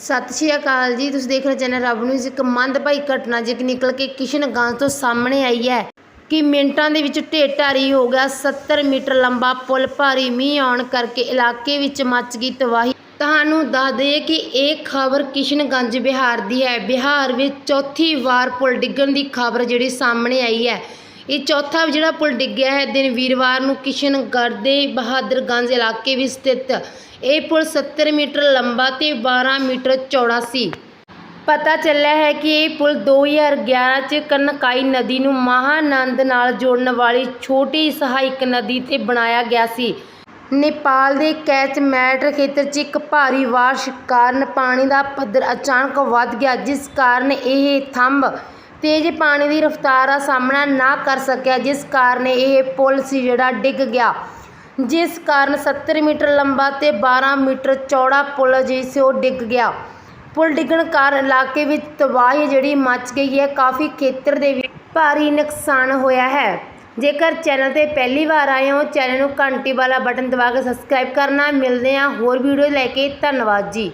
ਸਤਿ ਸ਼੍ਰੀ ਅਕਾਲ ਜੀ। ਤੁਸੀਂ ਦੇਖ ਰਹੇ ਚੈਨਲ ਰੱਬ ਨਿਊਜ਼। ਇੱਕ ਮੰਦਭਾਈ ਘਟਨਾ ਜਿਹੜੀ ਨਿਕਲ ਕੇ ਕਿਸ਼ਨਗੰਜ ਤੋਂ ਸਾਹਮਣੇ ਆਈ ਹੈ ਕਿ ਮਿੰਟਾਂ ਦੇ ਵਿੱਚ ਢੇਰ ਢਾਰੀ ਹੋ ਗਿਆ। 70 ਮੀਟਰ ਲੰਬਾ ਪੁਲ ਭਾਰੀ ਮੀਂਹ ਆਉਣ ਕਰਕੇ ਇਲਾਕੇ ਵਿੱਚ ਮੱਚ ਗਈ ਤਬਾਹੀ। ਤੁਹਾਨੂੰ ਦੱਸ ਦਈਏ ਕਿ ਇਹ ਖਬਰ ਕਿਸ਼ਨਗੰਜ ਬਿਹਾਰ ਦੀ ਹੈ। ਬਿਹਾਰ ਵਿੱਚ ਚੌਥੀ ਵਾਰ ਪੁਲ ਡਿੱਗਣ ਦੀ ਖਬਰ ਜਿਹੜੀ ਸਾਹਮਣੇ ਆਈ ਹੈ। ਇਹ ਚੌਥਾ ਜਿਹੜਾ ਪੁਲ ਡਿੱਗਿਆ ਹੈ, ਦਿਨ ਵੀਰਵਾਰ ਨੂੰ ਕਿਸ਼ਨਗੜ੍ਹ ਦੇ ਬਹਾਦਰਗੰਜ ਇਲਾਕੇ ਵਿੱਚ ਸਥਿਤ। ਇਹ ਪੁਲ 70 ਮੀਟਰ ਲੰਬਾ ਤੇ 12 ਮੀਟਰ ਚੌੜਾ ਸੀ। ਪਤਾ ਚੱਲਿਆ ਹੈ ਕਿ ਇਹ ਪੁਲ 2011 ਚ ਕਨਕਾਈ ਨਦੀ ਨੂੰ ਮਹਾਨੰਦ ਨਾਲ ਜੋੜਨ ਵਾਲੀ ਛੋਟੀ ਸਹਾਇਕ ਨਦੀ ਤੇ ਬਣਾਇਆ ਗਿਆ ਸੀ। ਨੇਪਾਲ ਦੇ ਕੈਚਮੈਂਟ ਖੇਤਰ 'ਚ ਇੱਕ ਭਾਰੀ ਬਾਰਿਸ਼ ਕਾਰਨ ਪਾਣੀ ਦਾ ਪੱਧਰ ਅਚਾਨਕ ਵੱਧ ਗਿਆ, ਜਿਸ ਕਾਰਨ ਇਹ ਥੰਮ ਤੇਜ਼ ਪਾਣੀ ਦੀ ਰਫ਼ਤਾਰ ਦਾ ਸਾਹਮਣਾ ਨਾ ਕਰ ਸਕਿਆ, ਜਿਸ ਕਾਰਨ ਇਹ ਪੁਲ ਸੀ ਜਿਹੜਾ ਡਿੱਗ ਗਿਆ। ਜਿਸ ਕਾਰਨ 70 ਮੀਟਰ ਲੰਬਾ ਤੇ 12 ਮੀਟਰ ਚੌੜਾ ਪੁਲ ਜਿਸ ਸੀ ਉਹ ਡਿੱਗ ਗਿਆ। ਪੁਲ ਡਿੱਗਣ ਕਾਰਨ ਇਲਾਕੇ ਵਿੱਚ ਤਬਾਹੀ ਜਿਹੜੀ ਮਚ ਗਈ ਹੈ, ਕਾਫੀ ਖੇਤਰ ਦੇ ਵਿੱਚ ਭਾਰੀ ਨੁਕਸਾਨ ਹੋਇਆ ਹੈ। ਜੇਕਰ ਚੈਨਲ ਤੇ ਪਹਿਲੀ ਵਾਰ ਆਏ ਹੋ, ਚੈਨਲ ਨੂੰ ਘੰਟੀ ਵਾਲਾ ਬਟਨ ਦਬਾ ਕੇ ਸਬਸਕ੍ਰਾਈਬ ਕਰਨਾ। ਮਿਲਦੇ ਹਾਂ ਹੋਰ ਵੀਡੀਓ ਲੈ ਕੇ। ਧੰਨਵਾਦ ਜੀ।